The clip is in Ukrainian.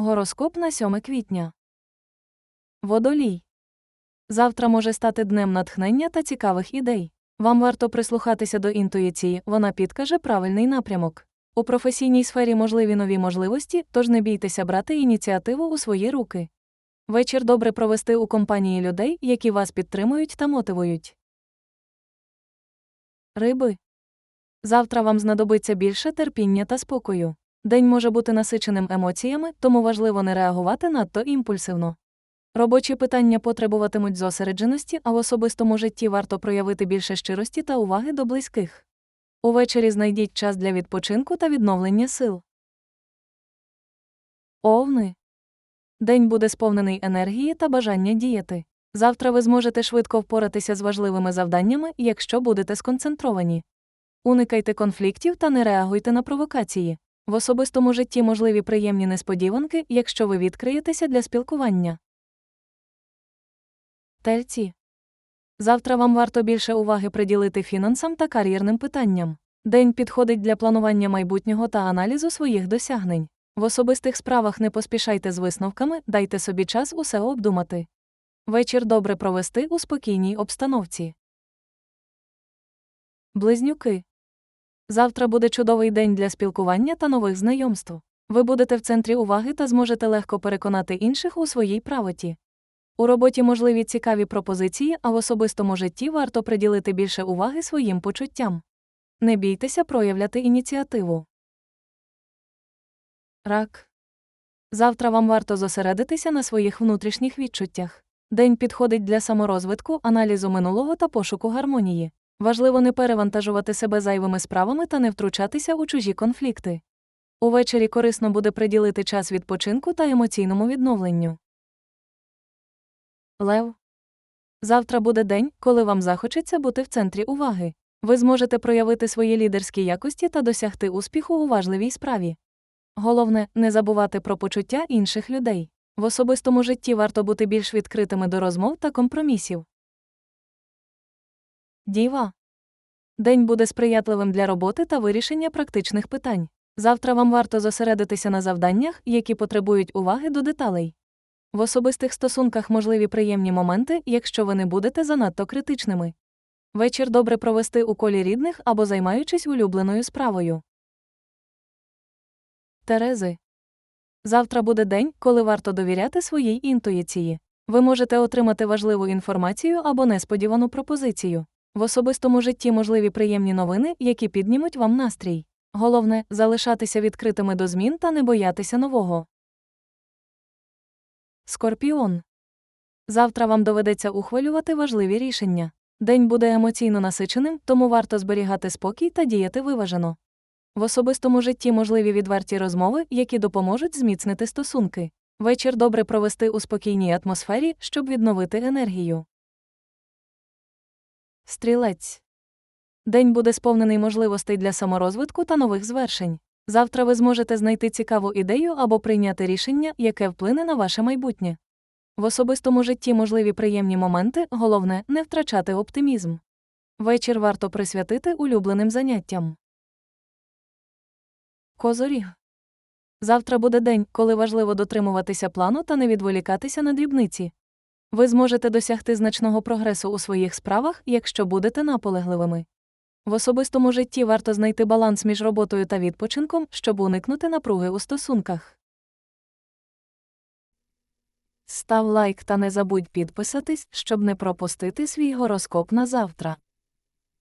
Гороскоп на 7 квітня. Водолій. Завтра може стати днем натхнення та цікавих ідей. Вам варто прислухатися до інтуїції, вона підкаже правильний напрямок. У професійній сфері можливі нові можливості, тож не бійтеся брати ініціативу у свої руки. Вечір добре провести у компанії людей, які вас підтримують та мотивують. Риби. Завтра вам знадобиться більше терпіння та спокою. День може бути насиченим емоціями, тому важливо не реагувати надто імпульсивно. Робочі питання потребуватимуть зосередженості, а в особистому житті варто проявити більше щирості та уваги до близьких. Увечері знайдіть час для відпочинку та відновлення сил. Овни. День буде сповнений енергії та бажання діяти. Завтра ви зможете швидко впоратися з важливими завданнями, якщо будете сконцентровані. Уникайте конфліктів та не реагуйте на провокації. В особистому житті можливі приємні несподіванки, якщо ви відкриєтеся для спілкування. Тельці. Завтра вам варто більше уваги приділити фінансам та кар'єрним питанням. День підходить для планування майбутнього та аналізу своїх досягнень. В особистих справах не поспішайте з висновками, дайте собі час усе обдумати. Вечір добре провести у спокійній обстановці. Близнюки. Завтра буде чудовий день для спілкування та нових знайомств. Ви будете в центрі уваги та зможете легко переконати інших у своїй правоті. У роботі можливі цікаві пропозиції, а в особистому житті варто приділити більше уваги своїм почуттям. Не бійтеся проявляти ініціативу. Рак. Завтра вам варто зосередитися на своїх внутрішніх відчуттях. День підходить для саморозвитку, аналізу минулого та пошуку гармонії. Важливо не перевантажувати себе зайвими справами та не втручатися у чужі конфлікти. Увечері корисно буде приділити час відпочинку та емоційному відновленню. Лев. Завтра буде день, коли вам захочеться бути в центрі уваги. Ви зможете проявити свої лідерські якості та досягти успіху у важливій справі. Головне, не забувати про почуття інших людей. В особистому житті варто бути більш відкритими до розмов та компромісів. Діва. День буде сприятливим для роботи та вирішення практичних питань. Завтра вам варто зосередитися на завданнях, які потребують уваги до деталей. В особистих стосунках можливі приємні моменти, якщо ви не будете занадто критичними. Вечір добре провести у колі рідних або займаючись улюбленою справою. Терези. Завтра буде день, коли варто довіряти своїй інтуїції. Ви можете отримати важливу інформацію або несподівану пропозицію. В особистому житті можливі приємні новини, які піднімуть вам настрій. Головне залишатися відкритими до змін та не боятися нового. Скорпіон. Завтра вам доведеться ухвалювати важливі рішення. День буде емоційно насиченим, тому варто зберігати спокій та діяти виважено. В особистому житті можливі відверті розмови, які допоможуть зміцнити стосунки. Вечір добре провести у спокійній атмосфері, щоб відновити енергію. Стрілець. День буде сповнений можливостей для саморозвитку та нових звершень. Завтра ви зможете знайти цікаву ідею або прийняти рішення, яке вплине на ваше майбутнє. В особистому житті можливі приємні моменти, головне не втрачати оптимізм. Вечір варто присвятити улюбленим заняттям. Козоріг. Завтра буде день, коли важливо дотримуватися плану та не відволікатися на дрібниці. Ви зможете досягти значного прогресу у своїх справах, якщо будете наполегливими. В особистому житті варто знайти баланс між роботою та відпочинком, щоб уникнути напруги у стосунках. Став лайк та не забудь підписатись, щоб не пропустити свій гороскоп на завтра.